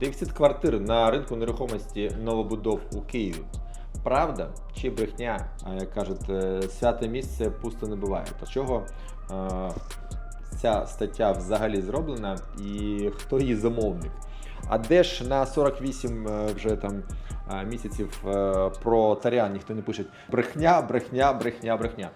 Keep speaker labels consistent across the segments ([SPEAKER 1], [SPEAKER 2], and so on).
[SPEAKER 1] Дефіцит квартир на ринку нерухомості новобудов у Києві. Правда чи брехня? Як кажуть, е, святе місце пусто не буває. Та чого е, ця стаття взагалі зроблена і хто її замовник? А де ж на 48 е, вже там місяців про Таріан ніхто не пише брехня, брехня, брехня, брехня.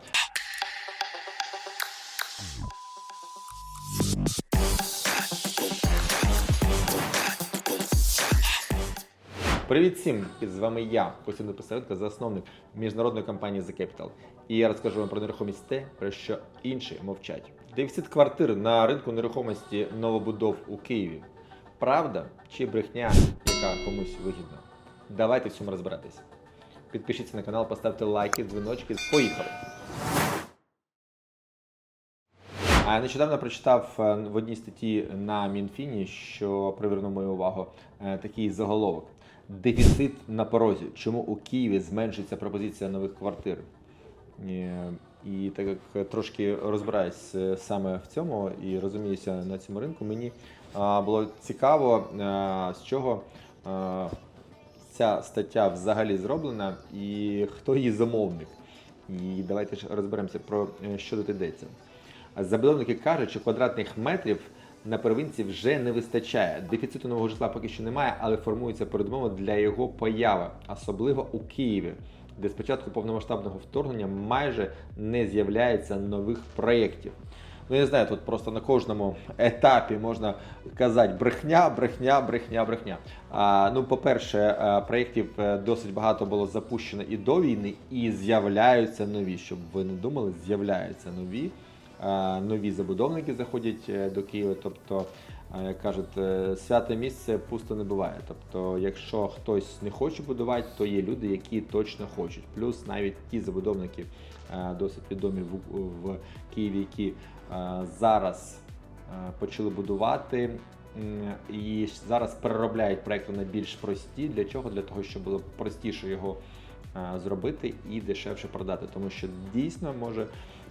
[SPEAKER 1] Привіт всім! З вами я, Костянтин Писаренко, засновник міжнародної компанії The Capital. І я розкажу вам про нерухомість те, про що інші мовчать. Дефіцит квартир на ринку нерухомості новобудов у Києві. Правда чи брехня, яка комусь вигідна? Давайте в цьому розбиратись. Підпишіться на канал, поставте лайки, дзвіночки. Поїхали! А нещодавно прочитав е, в одній статті на Мінфіні, що привернув мою увагу е, такий заголовок: Дефіцит на порозі. Чому у Києві зменшується пропозиція нових квартир? Е, І так як трошки розбираюсь е, саме в цьому і розуміюся на цьому ринку, мені а, було цікаво, е, з чого е, ця стаття взагалі зроблена і хто її замовник. І давайте ж розберемося про е, що тут йдеться. Забудовники кажуть, що квадратних метрів на первинці вже не вистачає. Дефіциту нового житла поки що немає, але формується передумова для його появи, особливо у Києві, де з початку повномасштабного вторгнення майже не з'являється нових проєктів. Ну, я знаю, тут просто на кожному етапі можна казати брехня, брехня, брехня, брехня. А, ну, по-перше, е, проєктів е, досить багато було запущено і до війни, і з'являються нові. Щоб ви не думали, з'являються нові. Е, Нові забудовники заходять е, до Києва. Тобто, е, як кажуть, святе місце пусто не буває. Тобто, якщо хтось не хоче будувати, то є люди, які точно хочуть. Плюс навіть ті забудовники досить відомі в, Києві, які зараз почали будувати. І зараз переробляють проекти на більш прості. Для чого? Для того, щоб було простіше його зробити і дешевше продати. Тому що дійсно може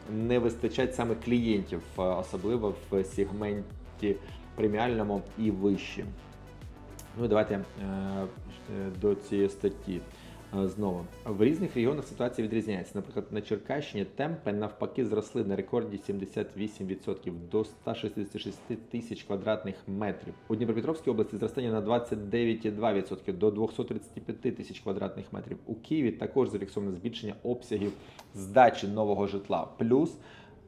[SPEAKER 1] не вистачать саме клієнтів, е, особливо в сегменті преміальному і вище. Ну і давайте е, е, до цієї статті знову. В різних регіонах ситуація відрізняється. Наприклад, на Черкащині темпи навпаки зросли на рекорді 78% до 166 тисяч квадратних метрів. У Дніпропетровській області зростання на 29,2% до 235 тисяч квадратних метрів. У Києві також зафіксовано збільшення обсягів здачі нового житла. Плюс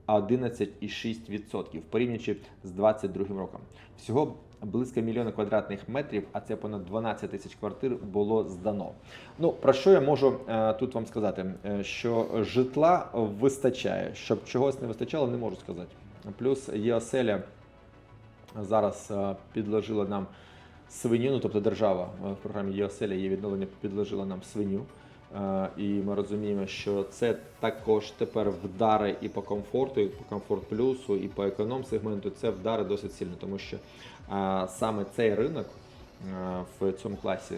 [SPEAKER 1] 11,6% порівнюючи з 2022 роком. Всього близько мільйона квадратних метрів, а це понад 12 тисяч квартир було здано. Ну про що я можу е, тут вам сказати? Е, що житла вистачає, щоб чогось не вистачало, не можу сказати. Плюс є оселя зараз е, підложила нам свиню, ну тобто держава в програмі є оселя, є відновлення, підложила нам свиню. Е, І ми розуміємо, що це також тепер вдари і по комфорту, і по комфорт плюсу, і по економ сегменту. Це вдари досить сильно, тому що е, саме цей ринок е, в цьому класі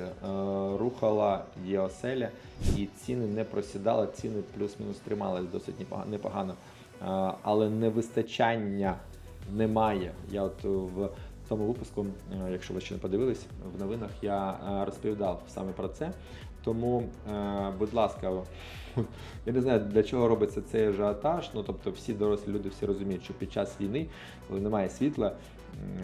[SPEAKER 1] рухала є оселя, і ціни не просідали, ціни плюс-мінус тримались досить непогано. Але невистачання немає. Я от в тому випуску, якщо ви ще не подивились, в новинах я розповідав саме про це. Тому, е, будь ласка, я не знаю, для чого робиться цей ажіотаж. Ну тобто, всі дорослі люди всі розуміють, що під час війни, коли немає світла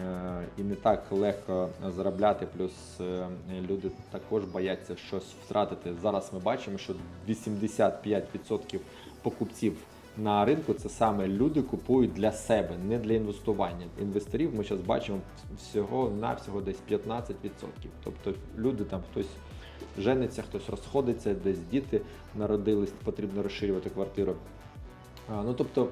[SPEAKER 1] е, і не так легко заробляти, плюс е, люди також бояться щось втратити. Зараз ми бачимо, що 85% покупців на ринку це саме люди купують для себе, не для інвестування. Інвесторів ми зараз бачимо всього на всього десь 15%. Тобто люди там хтось жениться, хтось розходиться, десь діти народились, потрібно розширювати квартиру. Ну тобто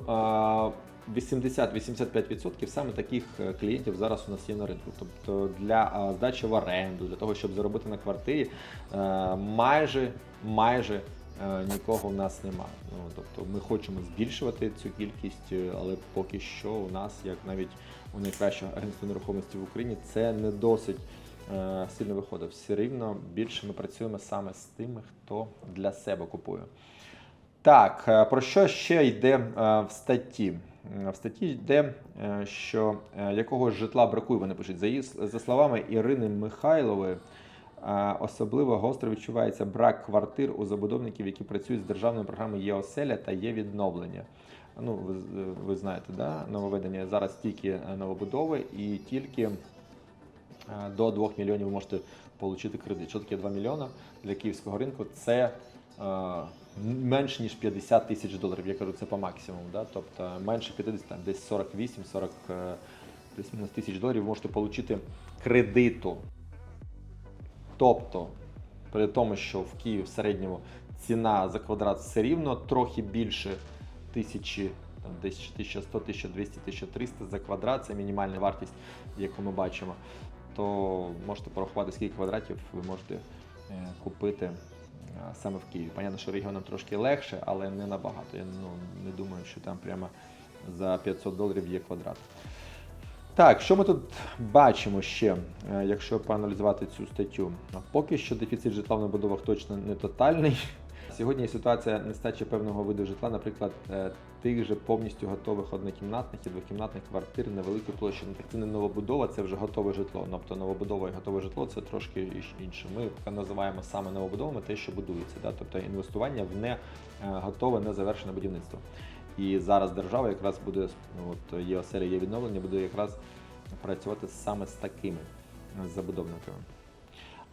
[SPEAKER 1] 80-85% саме таких е, клієнтів зараз у нас є на ринку. Тобто для здачі в оренду, для того, щоб заробити на квартирі, е, майже майже е, нікого у нас немає. Ну тобто ми хочемо збільшувати цю кількість, але поки що у нас, як навіть у найкращого агентства нерухомості в Україні, це не досить сильно виходить. Все рівно більше ми працюємо саме з тими, хто для себе купує. Так, е, про що ще йде е, в статті? в статті йде, е, що е, якогось житла бракує, вони пишуть. За, її, за словами Ірини Михайлової, е, особливо гостро відчувається брак квартир у забудовників, які працюють з державною програмою «Є оселя» та є відновлення. Ну, ви, ви знаєте, да? нововведення зараз тільки е, новобудови і тільки е, до 2 мільйонів ви можете отримати кредит. Що таке 2 мільйона для київського ринку? Це е, менш ніж 50 тисяч доларів. Я кажу, це по максимуму. Да? Тобто менше 50, там, десь 48 40 е, плюс-мінус тисяч доларів ви можете отримати кредиту. Тобто, при тому, що в Києві в середньому ціна за квадрат все рівно трохи більше тисячі, там десь 1100, 1200, 1300 за квадрат, це мінімальна вартість, яку ми бачимо, то можете порахувати, скільки квадратів ви можете е, купити е, саме в Києві. Понятно, що регіонам трошки легше, але не набагато. Я ну, не думаю, що там прямо за 500 доларів є квадрат. Так, що ми тут бачимо ще, е, якщо проаналізувати цю статтю? Поки що дефіцит житла в новобудовах точно не тотальний. Сьогодні ситуація нестачі певного виду житла, наприклад, е, тих же повністю готових однокімнатних і двокімнатних квартир невеликої площі. Ну, це не новобудова, це вже готове житло. Тобто новобудова і готове житло це трошки інше. Ми називаємо саме новобудовами те, що будується, да? тобто інвестування в не е, готове, не завершене будівництво. І зараз держава якраз буде, ну, от є оселя, є відновлення, буде якраз працювати саме з такими е, забудовниками.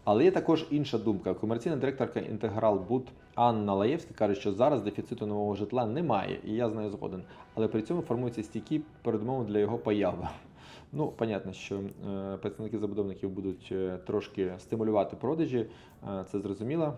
[SPEAKER 1] Але є також інша думка. Комерційна директорка Інтеграл Буд Анна Лаєвська каже, що зараз дефіциту нового житла немає, і я з нею згоден. Але при цьому формуються стійкі передумови для його появи. Ну, понятно, що е, представники забудовників будуть е, трошки стимулювати продажі, е, це зрозуміло.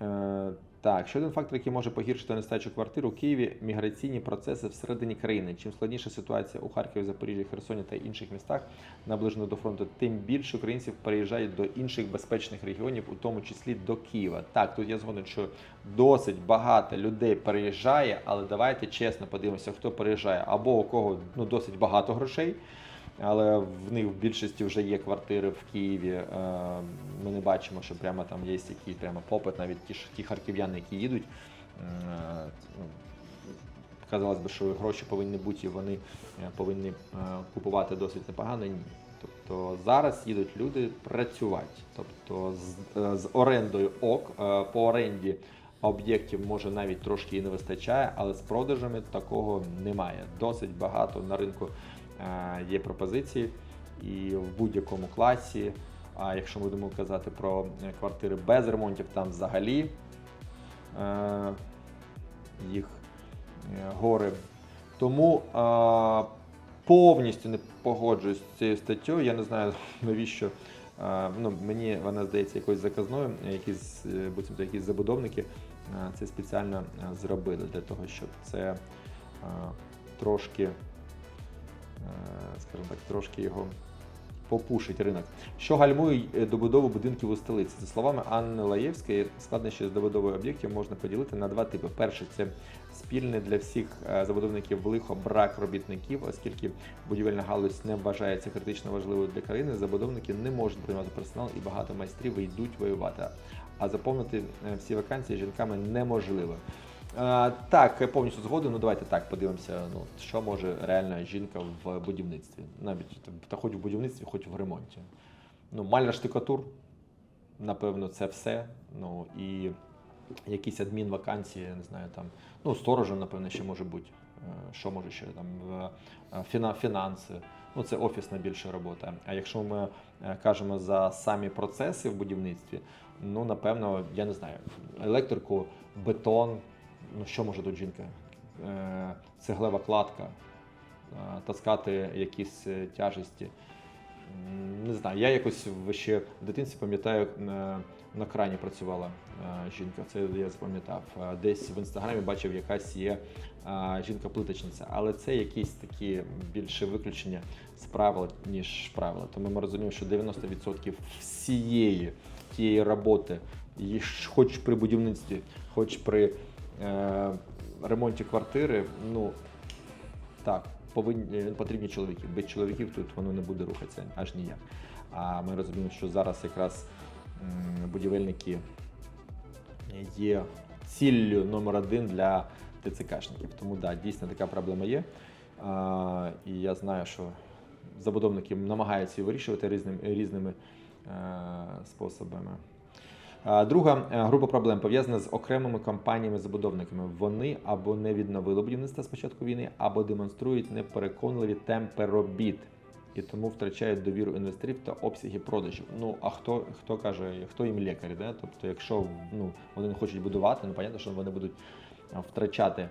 [SPEAKER 1] Е, так, ще один фактор, який може погіршити нестачу квартир у Києві міграційні процеси всередині країни. Чим складніша ситуація у Харкові, Запоріжжі, Херсоні та інших містах, наближених до фронту, тим більше українців переїжджають до інших безпечних регіонів, у тому числі до Києва. Так, тут я згоден, що досить багато людей переїжджає, але давайте чесно подивимося, хто переїжджає, або у кого ну досить багато грошей. Але в них в більшості вже є квартири в Києві. Е, Ми не бачимо, що прямо там є якийсь прямо попит, навіть ті, ті харків'яни, які їдуть. е, ну, Казалось би, що гроші повинні бути, і вони е, повинні купувати досить непогано. Ні. Тобто зараз їдуть люди працювати. Тобто з, з орендою ок, по оренді об'єктів може навіть трошки і не вистачає, але з продажами такого немає. Досить багато на ринку є пропозиції і в будь-якому класі. А якщо ми будемо казати про е, квартири без ремонтів, там взагалі е, їх е, гори. Тому е, повністю не погоджуюсь з цією статтю. Я не знаю навіщо. е, Ну, мені вона здається якоюсь заказною, якісь, е, якісь забудовники е, це спеціально е, зробили для того, щоб це е, трошки, е, скажімо так, трошки його попушить ринок. Що гальмує е, добудову будинків у столиці? За словами Анни Лаєвської, складнощі з добудовою об'єктів можна поділити на два типи. Перше це спільне для всіх е, забудовників лихо брак робітників, оскільки будівельна галузь не вважається критично важливою для країни. Забудовники не можуть приймати персонал і багато майстрів йдуть воювати. А заповнити е, всі вакансії жінками неможливо. Так, я повністю згоден. Ну давайте так подивимося. Ну що може реальна жінка в будівництві, навіть та хоч в будівництві, хоч в ремонті. Ну, маляр штукатур, напевно, це все. Ну і якісь адмін вакансії, я не знаю, там, ну, сторожем, напевно, ще може бути. Е, Що може ще там е, фінанси. Ну, це офісна більша робота. А якщо ми е, кажемо за самі процеси в будівництві, ну напевно, я не знаю, електрику, бетон. Ну, що може тут жінка? Е, Цеглева кладка, е, таскати якісь е, тяжесті. Не знаю, я якось ще в дитинстві пам'ятаю, на, крані працювала жінка. Це я запам'ятав. Десь в інстаграмі бачив, якась є жінка-плиточниця, але це якісь такі більше виключення з правил, ніж правила. Тому ми розуміємо, що 90% всієї тієї роботи, хоч при будівництві, хоч при ремонті квартири, ну так, повинні потрібні чоловіки. Без чоловіків тут воно не буде рухатися аж ніяк. А ми розуміємо, що зараз якраз будівельники є ціллю номер один для ТЦКшників. Тому да, дійсно така проблема є. А, і я знаю, що забудовники намагаються її вирішувати різними, різними е, способами. Друга е, група проблем пов'язана з окремими компаніями-забудовниками. Вони або не відновили будівництво з початку війни, або демонструють непереконливі темпи робіт. І тому втрачають довіру інвесторів та обсяги продажів. Ну а хто хто каже, хто їм лікар? Да? Тобто, якщо ну, вони не хочуть будувати, ну понятно, що вони будуть втрачати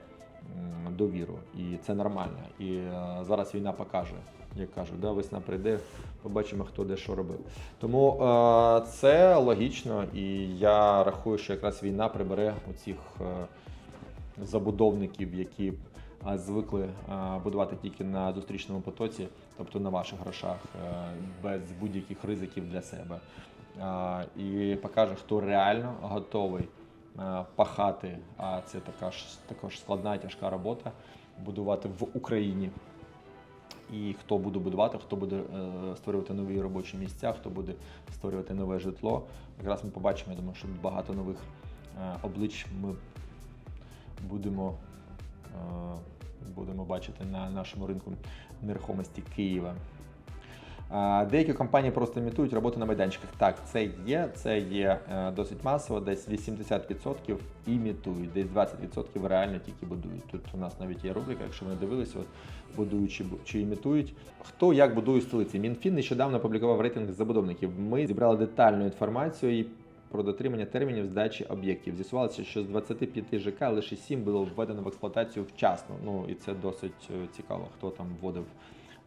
[SPEAKER 1] довіру. І це нормально. І е, зараз війна покаже, як кажуть, да? весна прийде, побачимо, хто де що робив. Тому е, це логічно, і я рахую, що якраз війна прибере оцих е, забудовників, які а, звикли а, будувати тільки на зустрічному потоці, тобто на ваших грошах, е, без будь-яких ризиків для себе. А, І покаже, хто реально готовий е, пахати, а це така ж також складна і тяжка робота будувати в Україні. І хто буде будувати, хто буде е, створювати нові робочі місця, хто буде створювати нове житло. Якраз ми побачимо, я думаю, що багато нових е, облич ми будемо, е, будемо бачити на нашому ринку нерухомості Києва. Деякі компанії просто імітують роботу на майданчиках. Так, це є, це є е, досить масово, десь 80% імітують, десь 20% реально тільки будують. Тут у нас навіть є рубрика, якщо ви не дивилися, от будують чи, чи імітують. Хто як будує столиці? Мінфін нещодавно опублікував рейтинг забудовників. Ми зібрали детальну інформацію і про дотримання термінів здачі об'єктів. З'ясувалося, що з 25 ЖК лише 7 було введено в експлуатацію вчасно. Ну і це досить е, цікаво, хто там вводив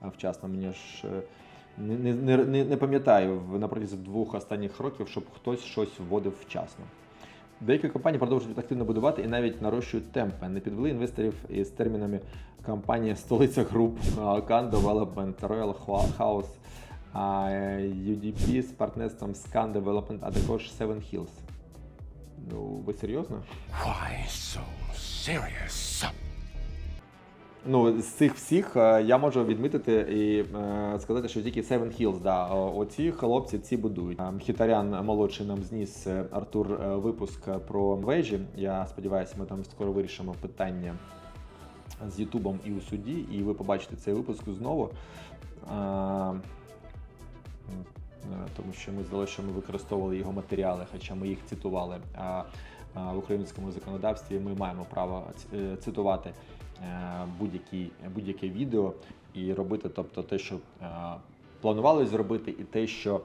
[SPEAKER 1] е, вчасно. Мені ж не, не, не, не- пам'ятаю на протязі двох останніх років, щоб хтось щось вводив вчасно. Деякі компанії продовжують активно будувати і навіть нарощують темпи. Не підвели інвесторів із термінами компанії Столиця Груп, Can Development, Royal House, UDP з партнерством Scan Development, а також Seven Hills. Ну, ви серйозно?
[SPEAKER 2] Why so serious?
[SPEAKER 1] Ну, з цих всіх е, я можу відмітити і е, сказати, що тільки Seven Hills, да, оці хлопці ці будують. Мхітарян молодший нам зніс е, Артур випуск про вежі. Я сподіваюся, ми там скоро вирішимо питання з Ютубом і у суді, і ви побачите цей випуск знову. Тому що ми здалося, що ми використовували його матеріали, хоча ми їх цитували. А в українському законодавстві ми маємо право е, цитувати е, будь-які, будь-яке відео і робити, тобто те, що е, планували зробити, і те, що е,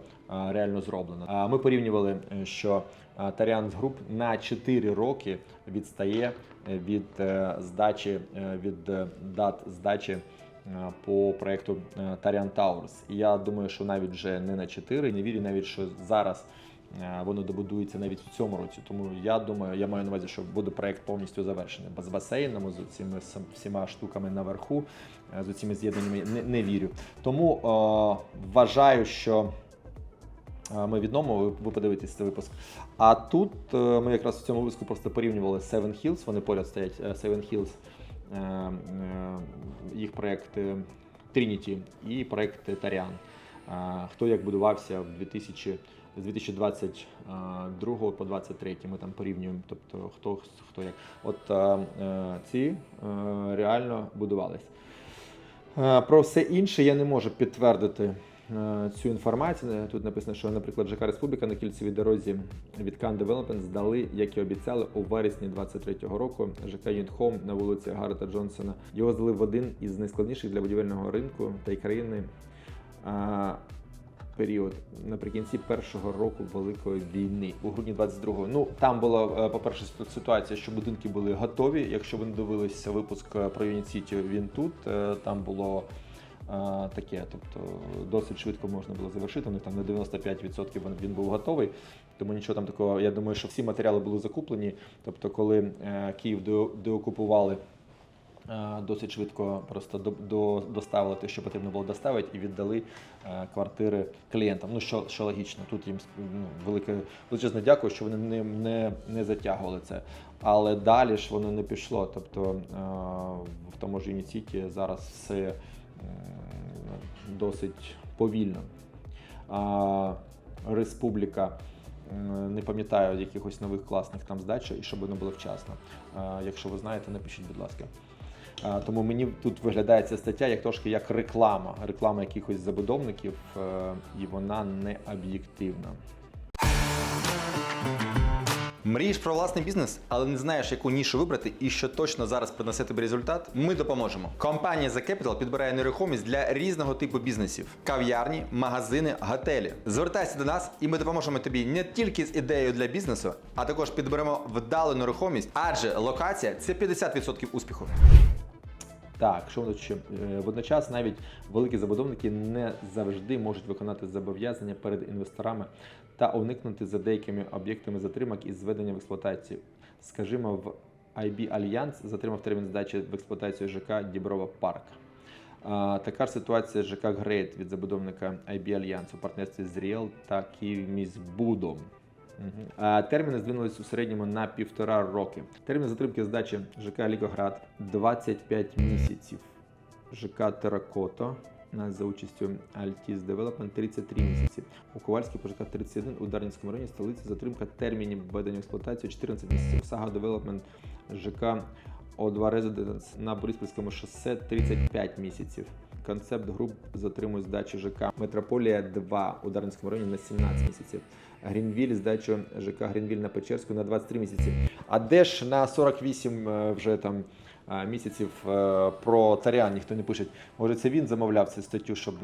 [SPEAKER 1] реально зроблено. Ми порівнювали, е, що е, Таріанс Груп на 4 роки відстає е, від е, здачі е, від е, дат здачі е, по проекту Таріан Towers. І я думаю, що навіть вже не на 4, не вірю навіть, що зараз е, воно добудується навіть в цьому році. Тому я думаю, я маю на увазі, що буде проект повністю завершений. З басейном, з цими всіма штуками наверху, е, з цими з'єднаннями не, не вірю. Тому е, вважаю, що. е, Ми відомо, ви, ви подивитесь цей випуск. А тут е, ми якраз в цьому випуску просто порівнювали Seven Hills, вони поряд стоять е, Seven Hills, е, е, їх проект е, Trinity і проект Таріан. Е, Хто як будувався в 2000, з 2022 по 2023 ми там порівнюємо, тобто хто, хто як. От е, е, ці е, реально будувались. Е, Про все інше я не можу підтвердити е, цю інформацію. Тут написано, що, наприклад, ЖК Республіка на кільцевій дорозі від Can Development здали, як і обіцяли, у вересні 23-го року. ЖК Home на вулиці Гаррета Джонсона. Його здали в один із найскладніших для будівельного ринку та й країни. Період наприкінці першого року великої війни у грудні 22-го. Ну там була е, по-перше ситуація, що будинки були готові. Якщо ви не дивилися випуск е, про Юніт він тут е, там було таке, тобто досить швидко можна було завершити. Ну там на 95% він, він був готовий. Тому нічого там такого. Я думаю, що всі матеріали були закуплені. Тобто, коли е, Київ деокупували. Е, Досить швидко просто до, до, доставили те, що потрібно було доставити, і віддали е, квартири клієнтам. Ну що, що логічно, тут їм ну, велике величезне дякую, що вони не, не, не затягували це. Але далі ж воно не пішло. Тобто е, в тому ж Юніціті зараз все досить повільно. Республіка не пам'ятаю якихось нових класних там здач, і щоб воно було вчасно. Якщо ви знаєте, напишіть, будь ласка. Тому мені тут виглядає ця стаття як трошки як реклама, реклама якихось забудовників, е, і вона не об'єктивна.
[SPEAKER 3] Мрієш про власний бізнес, але не знаєш, яку нішу вибрати і що точно зараз принесе тобі результат? Ми допоможемо. Компанія The Capital підбирає нерухомість для різного типу бізнесів: кав'ярні, магазини, готелі. Звертайся до нас, і ми допоможемо тобі не тільки з ідеєю для бізнесу, а також підберемо вдалу нерухомість, адже локація це 50% успіху.
[SPEAKER 1] Так, що? Е, Водночас навіть великі забудовники не завжди можуть виконати зобов'язання перед інвесторами та уникнути за деякими об'єктами затримок із зведення в експлуатацію. Скажімо, в IB Альянс затримав термін здачі в експлуатацію ЖК Діброва Парк. Така ж ситуація з ЖК Грейт від забудовника IB Альянс у партнерстві з Ріел та Київміськбудом. Терміни здвинулись у середньому на півтора роки. Термін затримки здачі ЖК Лігоград 25 місяців. ЖК Теракото за участю Altis Development 33 місяці. У Ковальській по ЖК 31 у Дарницькому районі столиці затримка термінів введення в експлуатацію 14 місяців. Сага Development ЖК О2 Residence на Бориспільському шосе 35 місяців. Концепт груп затримує здачу ЖК Метрополія 2 у Дарницькому районі на 17 місяців. Грінвіль здачу ЖК Грінвіль на Печерську на 23 місяці. А де ж на 48 е, вже там е, місяців е, про царя ніхто не пише. Може, це він замовляв цю статтю, щоб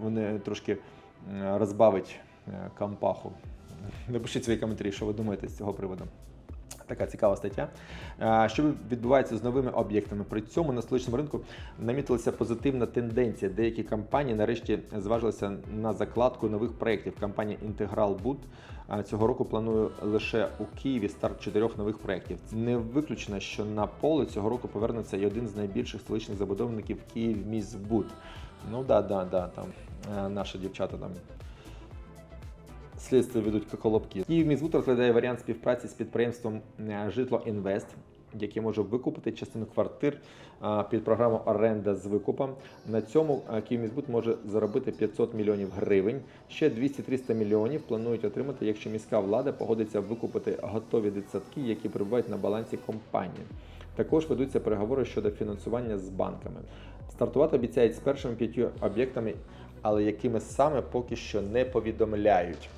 [SPEAKER 1] вони трошки розбавить кампаху. Напишіть свої коментарі, що ви думаєте з цього приводу. Така цікава стаття. Що відбувається з новими об'єктами? При цьому на столичному ринку намітилася позитивна тенденція. Деякі компанії нарешті зважилися на закладку нових проєктів. Компанія Інтеграл Буд цього року планує лише у Києві старт чотирьох нових проєктів. Не виключено, що на поле цього року повернеться і один з найбільших столичних забудовників Київ Міськбуд. Ну да, да, да, там е, наші дівчата там слідство ведуть колобки. Київ Мізвуд розглядає варіант співпраці з підприємством е, Житло Інвест, яке може викупити частину квартир е, під програму оренда з викупом. На цьому е, Київ Мізвуд може заробити 500 мільйонів гривень. Ще 200-300 мільйонів планують отримати, якщо міська влада погодиться викупити готові дитсадки, які перебувають на балансі компанії. Також ведуться переговори щодо фінансування з банками. Стартувати обіцяють з першими п'ятью об'єктами, але якими саме поки що не повідомляють.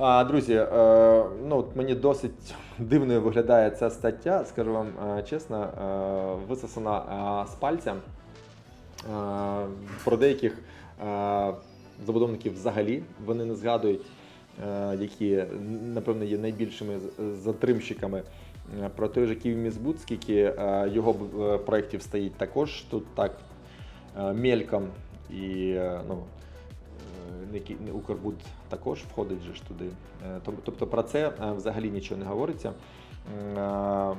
[SPEAKER 1] А, Друзі, е, ну мені досить дивною виглядає ця стаття, скажу вам е, чесно, е, висосана з пальця. Про деяких забудовників взагалі вони не згадують, які напевно є найбільшими затримщиками. Про той же Київміськбуд, скільки його проєктів стоїть також тут так мельком і ну, не Укрбуд також входить же ж туди. Е, Тобто про це е, взагалі нічого не говориться. Е,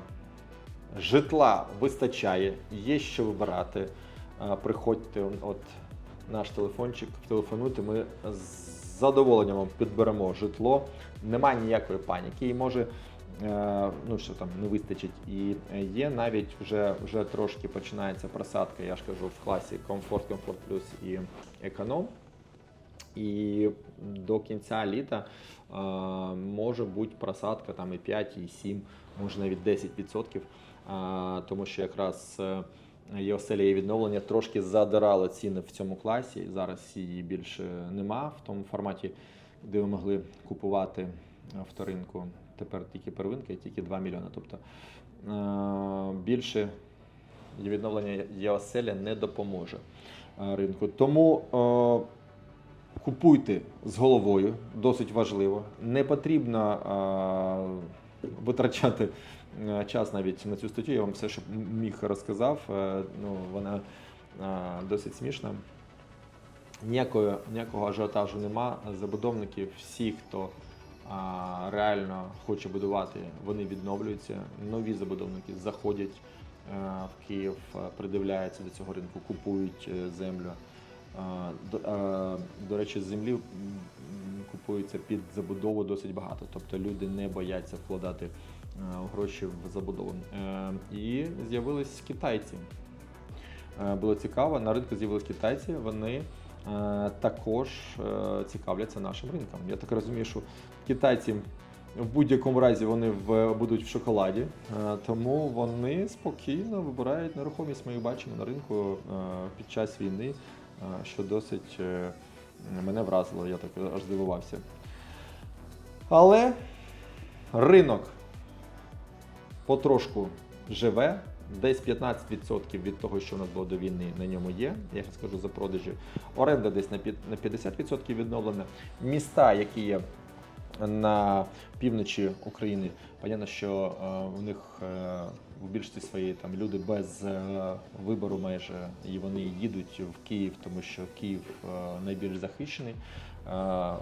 [SPEAKER 1] Житла вистачає, є що вибирати. Приходьте, от наш телефончик, телефонуйте, ми з задоволенням підберемо житло. Немає ніякої паніки. І може, ну що там не вистачить. І є навіть вже, вже трошки починається просадка, я ж кажу, в класі комфорт, комфорт плюс і економ. І до кінця літа е, може бути просадка там і 5, і 7, може навіть 10%, е, тому що якраз е, є оселя і відновлення трошки задирало ціни в цьому класі. Зараз її більше нема в тому форматі, де ви могли купувати вторинку. Тепер тільки первинка і тільки 2 мільйони. Тобто більше відновлення ЄОСЕЛЯ не допоможе ринку. Тому купуйте з головою, досить важливо. Не потрібно е, витрачати час навіть на цю статтю. Я вам все, що міг розказав. Е, ну, вона е, досить смішна. Ніякої, ніякого ажіотажу нема. Забудовники, всі, хто а, реально хоче будувати, вони відновлюються. Нові забудовники заходять е, в Київ, е, придивляються до цього ринку, купують землю. До, до речі, землі купується під забудову досить багато. Тобто люди не бояться вкладати е, гроші в забудову. Е, І з'явились китайці. Е, Було цікаво, на ринку з'явились китайці, вони також цікавляться нашим ринком. Я так розумію, що китайці в будь-якому разі вони в, будуть в шоколаді, тому вони спокійно вибирають нерухомість. Ми їх бачимо на ринку під час війни, що досить е, мене вразило, я так аж здивувався. Але ринок потрошку живе. Десь 15% від того, що в нас було до війни, на ньому є. Я скажу за продажі. Оренда десь на на 50% відновлена. Міста, які є на півночі України, понятно, що е, у них е, в більшості своєї там люди без е, вибору майже і вони їдуть в Київ, тому що Київ е, найбільш захищений. Е,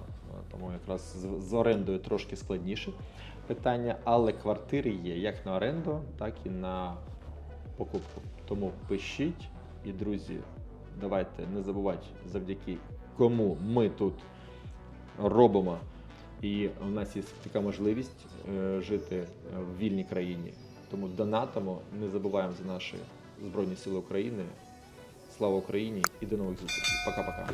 [SPEAKER 1] тому якраз з орендою трошки складніше питання, але квартири є як на оренду, так і на покупку. Тому пишіть і друзі, давайте не забувати завдяки кому ми тут робимо. І у нас є така можливість е, жити в вільній країні. Тому донатимо, не забуваємо за наші Збройні Сили України. Слава Україні і до нових зустрічей. Пока-пока.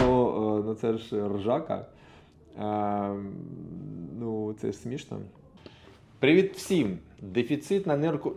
[SPEAKER 1] Ну, е, ну це ж ржака. Е, ну, це ж смішно. Привіт всім! Дефіцит на нирку.